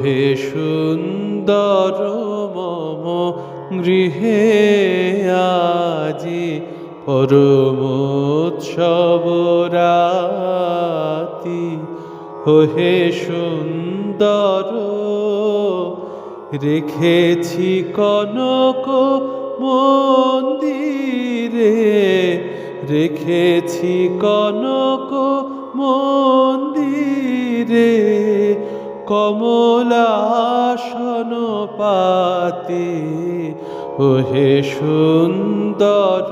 হে সুন্দর মম গৃহে আজি পরমোৎসব রাতি। হে সুন্দর রেখেছি কনক মন্দিরে, রেখেছি কনক মন্দিরে। কমলাসন পাতি ওহে সুন্দর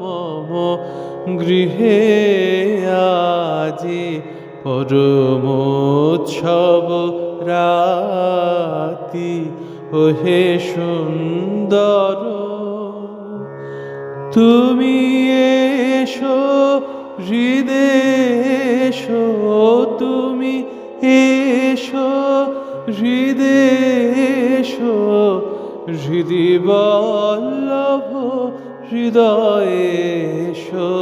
মম, গৃহে আজি পরমোৎসব রাতি, ওহে সুন্দর। তুমি এসো, হৃদেশো, তুমি এসো হৃদেশো হৃদি বল্লভ হৃদয়েশো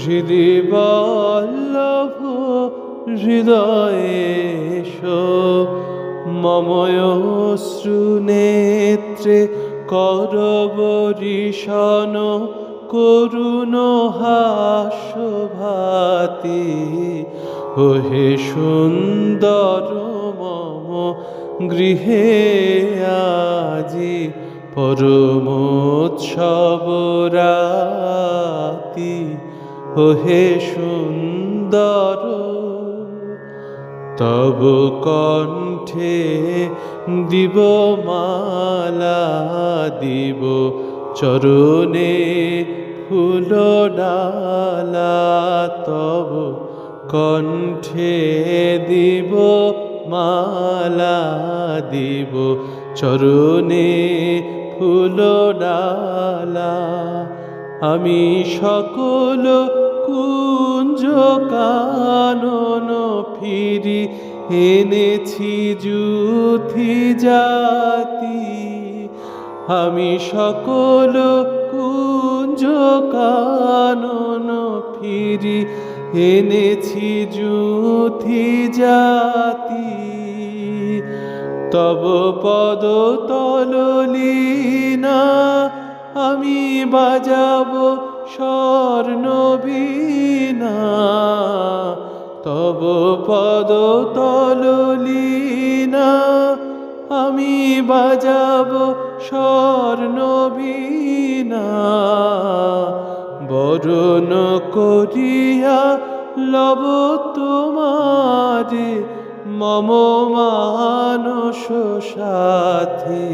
হৃদি বল্লভ হৃদয়েশো। মময় শ্রুনেত্রে করবরিশন করুণ হাস্যভাতি ও হে সুন্দর মম গৃহে আজি পরমোৎসব রাতি। ও হে সুন্দর তব কণ্ঠে দিব মালা দিব চরণে ফুল ডালা তব কণ্ঠে দিব মালা দিব। চরণে ফুল ডালা আমি সকল কুঞ্জ কানন ফিরি এনেছি যুথি জাতি। আমি সকল কুঞ্জ কানন ফিরি, এনেছি যুথি জাতি। তব পদ তললীনা আমি বাজাবো স্বর্ণ বীণা। তব পদ তললীনা আমি বাজাব স্বর্ণ বীণা। বরণ করিয়া লব তোমারে, মম মানস সাথে।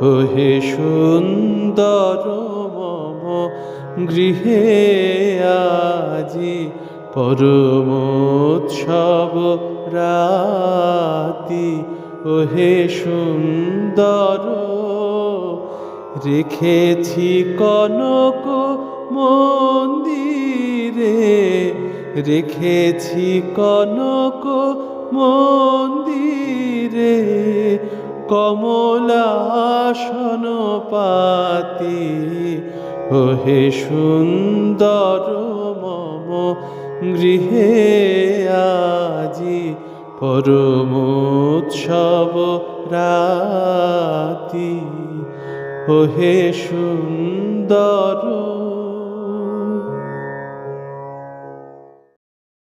ও হে সুন্দর মম, গৃহে আজি পরমোৎসব রাতি। ও হে সুন্দর, রেখেছি কনক মন্দিরে, রেখেছি কনক মন্দিরে, কমলাসন পাতি। ও হে সুন্দর, মম গৃহে আজি পরমোৎসব রাতি। ওহে সুন্দর